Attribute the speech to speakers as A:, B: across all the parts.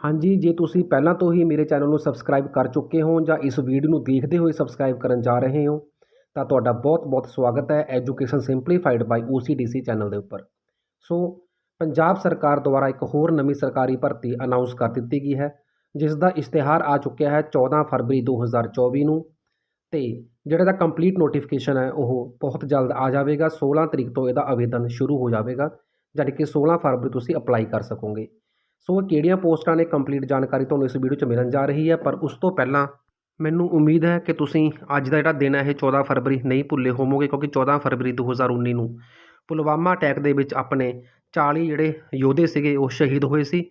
A: ਹਾਂਜੀ, ਜੇ ਤੁਸੀਂ ਪਹਿਲਾਂ ਤੋਂ ਹੀ ਮੇਰੇ ਚੈਨਲ ਨੂੰ ਸਬਸਕ੍ਰਾਈਬ ਕਰ ਚੁੱਕੇ ਹੋ ਜਾਂ ਇਸ ਵੀਡੀਓ ਨੂੰ ਦੇਖਦੇ ਹੋਏ ਸਬਸਕ੍ਰਾਈਬ ਕਰਨ ਜਾ ਰਹੇ ਹੋ, ਤਾਂ ਤੁਹਾਡਾ ਬਹੁਤ-ਬਹੁਤ ਸਵਾਗਤ ਹੈ education simplified by OCDC channel ਦੇ ਉੱਪਰ। ਸੋ, ਪੰਜਾਬ ਸਰਕਾਰ ਦੁਆਰਾ ਇੱਕ ਹੋਰ ਨਵੀਂ ਸਰਕਾਰੀ ਭਰਤੀ ਅਨਾਉਂਸ ਕਰ ਦਿੱਤੀ ਗਈ ਹੈ ਜਿਸ ਦਾ ਇਸ਼ਤਿਹਾਰ ਆ ਚੁੱਕਿਆ ਹੈ 14 ਫਰਵਰੀ 2024 ਨੂੰ, ਤੇ ਜਿਹੜਾ ਦਾ ਕੰਪਲੀਟ ਨੋਟੀਫਿਕੇਸ਼ਨ ਹੈ, ਉਹ ਬਹੁਤ ਜਲਦ ਆ ਜਾਵੇਗਾ 16 ਤਰੀਕ ਤੋਂ ਇਹਦਾ ਆਵੇਦਨ ਸ਼ੁਰੂ ਹੋ ਜਾਵੇਗਾ, ਜਾਣੀ ਕਿ 16 ਫਰਵਰੀ ਤੁਸੀਂ ਅਪਲਾਈ ਕਰ ਸਕੋਗੇ। ਸੋ ਇਹ ਕਿਹੜੀਆਂ ਪੋਸਟਾਂ ਨੇ ਕੰਪਲੀਟ ਜਾਣਕਾਰੀ ਤੁਹਾਨੂੰ ਇਸ ਵੀਡੀਓ 'ਚ ਮਿਲਣ ਜਾ ਰਹੀ ਹੈ, ਪਰ ਉਸ ਤੋਂ ਪਹਿਲਾਂ ਮੈਨੂੰ ਉਮੀਦ ਹੈ ਕਿ ਤੁਸੀਂ ਅੱਜ ਦਾ ਜਿਹੜਾ ਦਿਨ ਹੈ, ਇਹ 14 ਫਰਵਰੀ ਨਹੀਂ ਭੁੱਲੇ ਹੋਵੋਗੇ, ਕਿਉਂਕਿ 14 ਫਰਵਰੀ 2019 ਨੂੰ ਪੁਲਵਾਮਾ ਅਟੈਕ ਦੇ ਵਿੱਚ ਆਪਣੇ 40 ਜਿਹੜੇ ਯੋਧੇ ਸੀਗੇ, ਉਹ ਸ਼ਹੀਦ ਹੋਏ ਸੀ।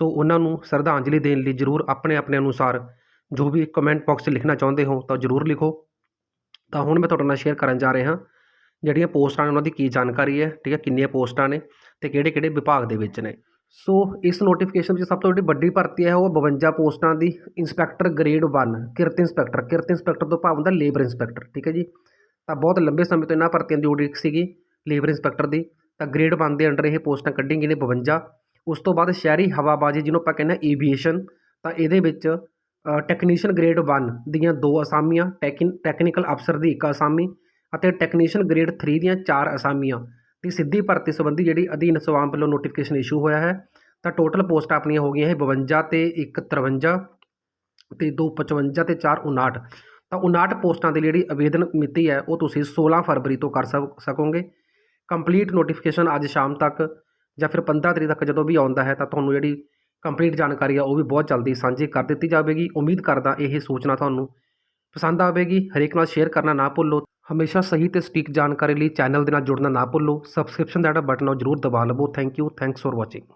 A: ਸੋ ਉਹਨਾਂ ਨੂੰ ਸ਼ਰਧਾਂਜਲੀ ਦੇਣ ਲਈ ਜਰੂਰ ਆਪਣੇ ਆਪਣੇ ਅਨੁਸਾਰ ਜੋ ਵੀ ਕਮੈਂਟ ਬਾਕਸ 'ਚ ਲਿਖਣਾ ਚਾਹੁੰਦੇ ਹੋ, ਤਾਂ ਜਰੂਰ ਲਿਖੋ। ਤਾਂ ਹੁਣ ਮੈਂ ਤੁਹਾਡੇ ਨਾਲ ਸ਼ੇਅਰ ਕਰਨ ਜਾ ਰਿਹਾ, ਜਿਹੜੀਆਂ ਪੋਸਟਾਂ ਨੇ ਉਹਨਾਂ ਦੀ ਕੀ ਜਾਣਕਾਰੀ ਹੈ, ਠੀਕ ਹੈ, ਕਿੰਨੀਆਂ ਪੋਸਟਾਂ ਨੇ ਤੇ ਕਿਹੜੇ ਕਿਹੜੇ ਵਿਭਾਗ ਦੇ ਵਿੱਚ ਨੇ। ਸੋ ਇਸ ਨੋਟੀਫਿਕੇਸ਼ਨ ਵਿੱਚ ਸਭ ਤੋਂ ਜਿਹੜੀ ਵੱਡੀ ਭਰਤੀ ਹੈ ਉਹ 52 ਪੋਸਟਾਂ ਦੀ ਇੰਸਪੈਕਟਰ ਗ੍ਰੇਡ 1 ਕਿਰਤ ਇੰਸਪੈਕਟਰ ਕਿਰਤ ਇੰਸਪੈਕਟਰ ਤੋਂ ਭਾਵ ਹੁੰਦਾ ਲੇਬਰ ਇੰਸਪੈਕਟਰ ਠੀਕ ਹੈ ਜੀ? ਤਾਂ ਬਹੁਤ ਲੰਬੇ ਸਮੇਂ ਤੋਂ ਇਹਨਾਂ ਭਰਤੀਆਂ ਦੀ ਉਡੀਕ ਸੀਗੀ ਲੇਬਰ ਇੰਸਪੈਕਟਰ ਦੀ, ਤਾਂ ਗ੍ਰੇਡ 1 ਦੇ ਅੰਡਰ ਇਹ ਪੋਸਟਾਂ ਕੱਢੀਆਂ ਗਈਆਂ ਨੇ 52 ਉਸ ਤੋਂ ਬਾਅਦ ਸ਼ਹਿਰੀ ਹਵਾਬਾਜ਼ੀ, ਜਿਹਨੂੰ ਆਪਾਂ ਕਹਿੰਦੇ ਹਾਂ ਏਵੀਏਸ਼ਨ ਤਾਂ ਇਹਦੇ ਵਿੱਚ ਟੈਕਨੀਸ਼ੀਅਨ ਗ੍ਰੇਡ 1 ਦੀਆਂ ਦੋ ਅਸਾਮੀਆਂ ਟੈਕਨੀਕਲ ਅਫਸਰ ਦੀ ਇੱਕ ਅਸਾਮੀ ਅਤੇ ਟੈਕਨੀਸ਼ੀਅਨ ਗ੍ਰੇਡ 3 ਦੀਆਂ ਚਾਰ ਅਸਾਮੀਆਂ। ਦੀ ਸਿੱਧੀ ਭਰਤੀ ਸੰਬੰਧੀ ਜਿਹੜੀ ਅਧੀਨ ਸਵਾਮ ਵੱਲੋਂ ਨੋਟੀਫਿਕੇਸ਼ਨ ਇਸ਼ੂ ਹੋਇਆ ਹੈ ਤਾਂ ਟੋਟਲ ਪੋਸਟਾਂ ਆਪਣੀਆਂ ਹੋ ਗਈਆਂ ਇਹ 52 ਤੇ 1 53 ਤੇ 2 55 ਤੇ 4 59 ਤਾਂ 59 ਪੋਸਟਾਂ ਦੀ ਜਿਹੜੀ ਆਵੇਦਨ ਮਿਤੀ ਹੈ, ਉਹ ਤੁਸੀਂ 16 ਫਰਵਰੀ ਤੋਂ ਕਰ ਸਕੋਗੇ। ਕੰਪਲੀਟ ਨੋਟੀਫਿਕੇਸ਼ਨ ਅੱਜ ਸ਼ਾਮ ਤੱਕ ਜਾਂ ਫਿਰ 15 ਤਰੀਕ ਤੱਕ ਜਦੋਂ ਵੀ ਆਉਂਦਾ ਹੈ, ਤਾਂ ਤੁਹਾਨੂੰ ਜਿਹੜੀ ਕੰਪਲੀਟ ਜਾਣਕਾਰੀ ਆ, ਉਹ ਵੀ ਬਹੁਤ ਜਲਦੀ ਸਾਂਝੀ ਕਰ ਦਿੱਤੀ ਜਾਵੇਗੀ। ਉਮੀਦ ਕਰਦਾ ਇਹ ਸੂਚਨਾ ਤੁਹਾਨੂੰ ਪਸੰਦ ਆਵੇਗੀ। ਹਰੇਕ ਨਾਲ ਸ਼ੇਅਰ ਕਰਨਾ ਨਾ ਭੁੱਲੋ। ਹਮੇਸ਼ਾ ਸਹੀ ਤੇ ਸਟੀਕ ਜਾਣਕਾਰੀ ਲਈ ਚੈਨਲ ਦੇ ਨਾਲ ਜੁੜਨਾ ਨਾ ਭੁੱਲੋ। ਸਬਸਕ੍ਰਿਪਸ਼ਨ ਦਾ ਜਿਹੜਾ ਬਟਨ ਉਹ ਜ਼ਰੂਰ ਦਬਾ ਲਵੋ। Thank you thanks for watching